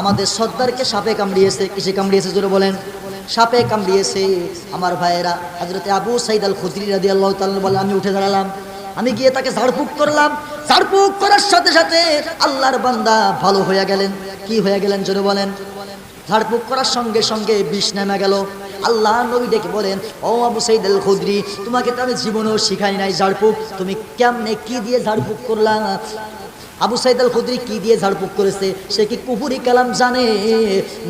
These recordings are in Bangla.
আমাদের সর্দারকে সাপে কামড়িয়েছে, কিসে কামড়িয়েছে জোরে বলেন? সাপে কামড়িয়েছে আমার ভাইয়েরা। হাজরতে আবু সাইদ আল খুদ্রি রাদি আল্লাহ বলে, আমি উঠে দাঁড়ালাম। আমি গিয়ে তাকে ঝাড়ফুঁক করলাম। ঝাড়ফুঁক করার সাথে সাথে আল্লাহর বান্দা ভালো হয়ে গেলেন। কি হয়ে গেলেন জোরে বলেন? ঝাড়ফুঁক করার সঙ্গে সঙ্গে বিষ নেমে গেল। আল্লাহ নবী ডেকে বলেন, ও আবু সাইদ আল খুদ্রি তোমাকে তো আমি জীবনেও শিখাই নাই ঝাড়ফুঁক। তুমি কেমনে কি দিয়ে ঝাড়ফুঁক করলা? আবু সাইদ আল খুদ্রি কি দিয়ে ঝাড়ফুঁক করেছে? সে কি কুপুরি কালাম জানে?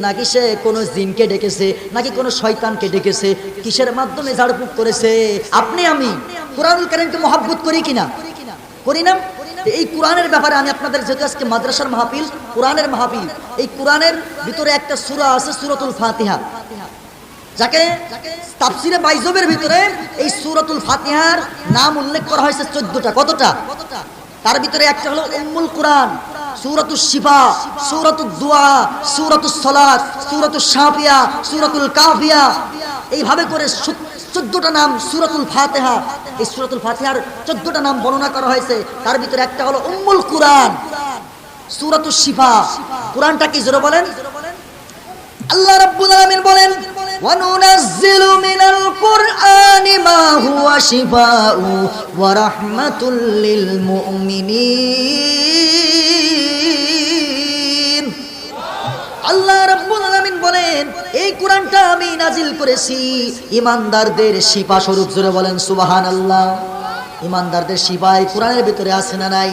নাকি সে কোনো জিনকে ডেকেছে? নাকি কোনো শয়তানকে ডেকেছে? কিসের মাধ্যমে ঝাড়ফুঁক করেছে? আপনি আমি কোরআনুল কারিমকে মহাব্বত করি কিনা? করি না? এই কোরআনের ব্যাপারে আমি আপনাদের যেহেতু আজকে মাদ্রাসার মাহফিল, কোরআনের মাহফিল, এই কোরআনের ভিতরে একটা সূরা আছে, সুরতুল ফাতিহা। যাকে তাফসিরে বাইজবের ভিতরে এই সুরতুল ফাতিহার নাম উল্লেখ করা হয়েছে চোদ্দটা। কতটা? তার ভিতরে একটা হলো উম্মুল কোরআন শিফা কাফিয়া। করে চোদ্দটা নাম এই নাম বর্ণনা করা হয়েছে। তার ভিতরে একটা হলো উম্মুল কোরআন সূরাতুল শিফা। কোরআনটা কি জোরে বলেন? আল্লাহ রাব্বুল আলামিন বলেন মিনাল কুরআনি মা হুয়া শিফাউ ওয়া রাহমাতুল লিল মুমিনিন। আল্লাহ রাব্বুল বলেন, এই কোরআনটা আমি নাজিল করেছি। ইমানদারদের শিফা স্বরূপ জোরে বলেন, সুবহানাল্লাহ। ইমানদারদের শিফা এই কোরআনের ভিতরে আছে না নাই?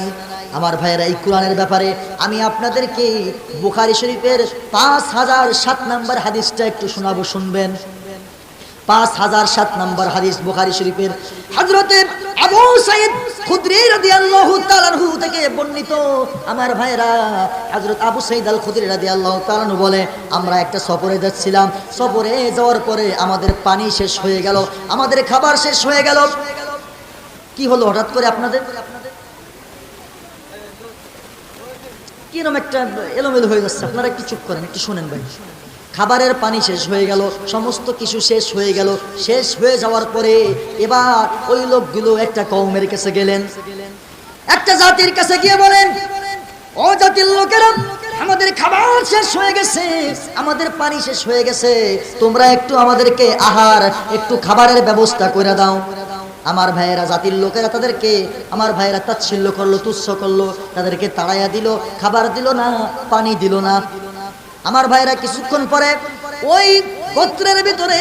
আমার ভাইয়েরা, এই কোরআনের ব্যাপারে আমি আপনাদেরকে বুখারি শরীফের পাঁচ হাজার সাত নম্বর হাদিসটা একটু শোনাবো, শুনবেন। পাঁচ হাজার সাত নম্বর হাদিস বুখারি শরীফের আবু সাইদ যাওয়ার পরে আমাদের পানি শেষ হয়ে গেল, আমাদের খাবার শেষ হয়ে গেল। কি হলো হঠাৎ করে আপনাদের? কিরম একটা এলোমেলো হয়ে যাচ্ছে? আপনারা একটু চুপ করেন, একটু শোনেন ভাই। খাবারের পানি শেষ হয়ে গেল, সমস্ত কিছু শেষ হয়ে গেল। শেষ হয়ে যাওয়ার পরে এবার ওই লোকগুলো একটা কৌমের কাছে গেলেন। একটা জাতির কাছে গিয়ে বলেন, ও জাতির লোকেরা, আমাদের খাবার শেষ হয়ে গেছে, আমাদের পানি শেষ হয়ে গেছে। তোমরা একটু আমাদেরকে আহার, একটু খাবারের ব্যবস্থা করে দাও। আমার ভাইয়েরা, জাতির লোকেরা তাদেরকে, আমার ভাইয়েরা তাচ্ছিল্য করল, তুচ্ছ করল, তাদেরকে তাড়াইয়া দিল, খাবার দিল না, পানি দিল না। আমার ভাইয়েরা কিছুক্ষণ পরে ওই গোত্রের ভিতরে,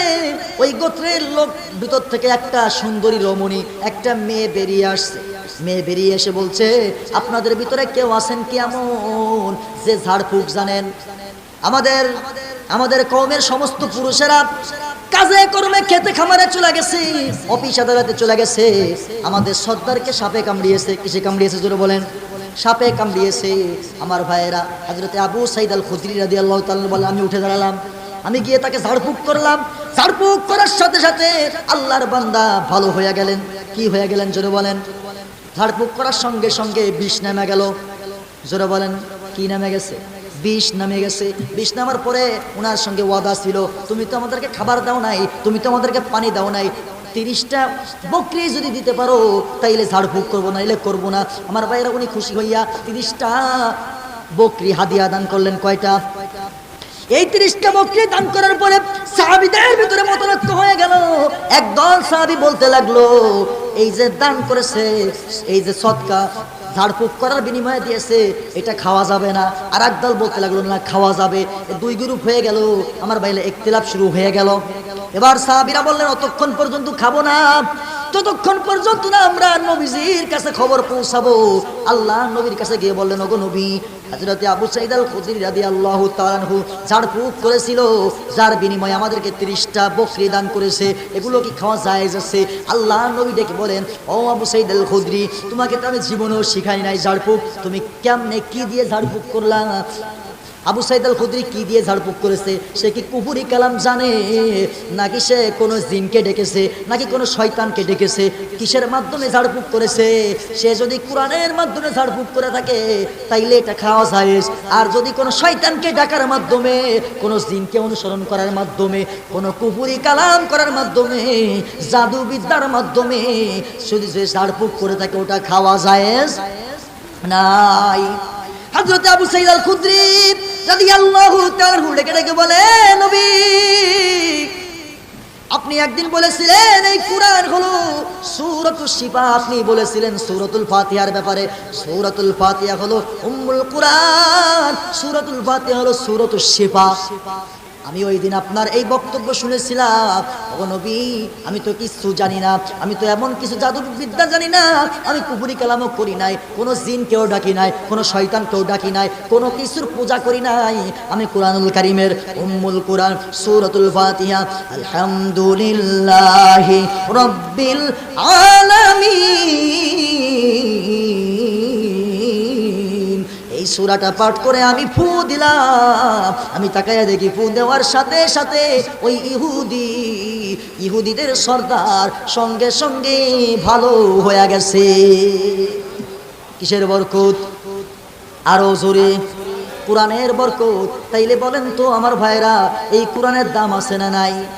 ওই গোত্রের লোক ভিতর থেকে একটা সুন্দরী রমণী, একটা মেয়ে বেরিয়ে আসছে। মেয়ে বেরিয়ে এসে বলছে, আপনাদের ভিতরে কেউ আছেন কি এমন? যে ঝাড়ফুঁক জানেন? আমাদের আমাদের কমের সমস্ত পুরুষেরা কাজে, কর্মে, খেতে, খামারে চলে গেছে, অফিস, আদালতে চলে গেছে। আমাদের সর্দারকে সাপে কামড়িয়েছে, কিসে কামড়িয়েছে জোরে বলেন? সাপে কামড়িয়েছে আমার ভাইয়েরা। হজরতে আবু সাইদ আল খুদ্রি রাদি আল্লাহ বলে, আমি উঠে দাঁড়ালাম। আমি গিয়ে তাকে ঝাড়ফুঁক করলাম। ঝাড়ফুঁক করার সাথে সাথে আল্লাহর বান্দা ভালো হয়ে গেলেন। কি হয়ে গেলেন জোরে বলেন। ঝাড়ফুঁক করার সঙ্গে সঙ্গে বিষ নেমে গেল। জোরে বলেন, কি নেমে গেছে? বিষ নামে গেছে। বিষ নামার পরে ওনার সঙ্গে ওয়াদা ছিল, তুমি তো আমাদেরকে খাবার দাও নাই, তুমি তো আমাদেরকে পানি দাও নাই। তিরিশটা বকরি যদি দিতে পারো, তাইলে ঝাড়ফুঁক করব না এলে করব না। আমার ভাইয়েরা উনি খুশি হইয়া তিরিশটা বকরি হাদিয়া দান করলেন, কয়টা? এই তিরিশটা বকরি দান করার পরে সাহাবিদের ভিতরে মতনৈক্য হয়ে গেল। একদল সাহাবি বলতে লাগল, এই যে দান করেছে, এই যে সৎকা ঝাড়ফুঁক করার বিনিময়ে দিয়েছে, এটা খাওয়া যাবে না। আর একদল বলতে লাগল, না, খাওয়া যাবে। দুই গ্রুপ হয়ে গেল। আমার বাইরে একতিলাপ শুরু হয়ে গেল। এবার সাহাবিরা বললেন, অতক্ষণ পর্যন্ত খাব না। ততক্ষণ পর্যন্ত না আমরা নবীজির কাছে খবর পৌঁছাবো, আল্লাহ নবীর কাছে গিয়ে বললেন, ওগো নবী, হযরতে আবু সাইদ আল খুদরি রাদিয়াল্লাহু তাআলাহু ঝাড়ফুঁক করেছিল, যার বিনিময়ে আমাদেরকে 30টা বকরি দান করেছে, এগুলো কি খাওয়া যায় আছে? আল্লাহ নবী ডেকে বলেন, ও আবু সাইদ আল খুদরি তোমাকে তো আমি জীবনেও শিখাই নাই ঝাড়ফুঁক। তুমি কেমনে কি দিয়ে ঝাড়ফুঁক করলা? আবু সাইদ আল খুদ্রি কি দিয়ে ঝাড়ফুঁক করেছে? সে কি কুপুরি কালাম জানে? নাকি সে কোনো জিনকে ডেকেছে? নাকি কোনো শয়তানকে ডেকেছে? কিসের মাধ্যমে ঝাড়ফুঁক করেছে? সে যদি কোরআনের মাধ্যমে ঝাড়ফুঁক করে থাকে, তাইলে এটা খাওয়া যায় আর যদি কোনো শয়তানকে ডাকার মাধ্যমে, কোনো জিনকে অনুসরণ করার মাধ্যমে, কোনো কুপুরি কালাম করার মাধ্যমে, জাদুবিদ্যার মাধ্যমে যদি সে ঝাড়ফুঁক করে থাকে, ওটা খাওয়া যায় নাই। হজরত আবু সাইদ আল খুদ্রি যদি আল্লাহ ডেকে ডেকে বলে নবী, আপনি একদিন বলেছিলেন এই কোরআন হলো সূরাতুল শিফা, আপনি বলেছিলেন সূরাতুল ফাতিহার ব্যাপারে। সূরাতুল ফাতিহা হলো উম্মুল কোরআন, সূরাতুল ফাতিহা হলো সূরাতুল শিফা। আমি ওই দিন আপনার এই বক্তব্য শুনেছিলাম। ও নবী, আমি তো কিছু জানি না, আমি তো এমন কিছু জাদু বিদ্যা জানি না, আমি কুপুরি কালামও করি নাই, কোনো জিন কেউ ডাকি নাই, কোনো শয়তান কেউ ডাকি নাই, কোনো কিছুর পূজা করি নাই। আমি কোরআনুল কারিমের উম্মুল কোরআন, সুরতুল ফাতিহা, আলহামদুলিল্লাহি রাব্বিল আলামিন। এই সূরাটা পাঠ করে আমি ফু দিলাম। আমি তাকাইয়া দেখি ফু দেওয়ার সাথে সাথে ওই ইহুদি, ইহুদিদের সর্দার সঙ্গে সঙ্গে ভালো হয়ে গেছে। কিসের বরকত? আরও জোরে। কোরআনের বরকত। তাইলে বলেন তো আমার ভাইরা এই কোরআনের দাম আছে না নাই?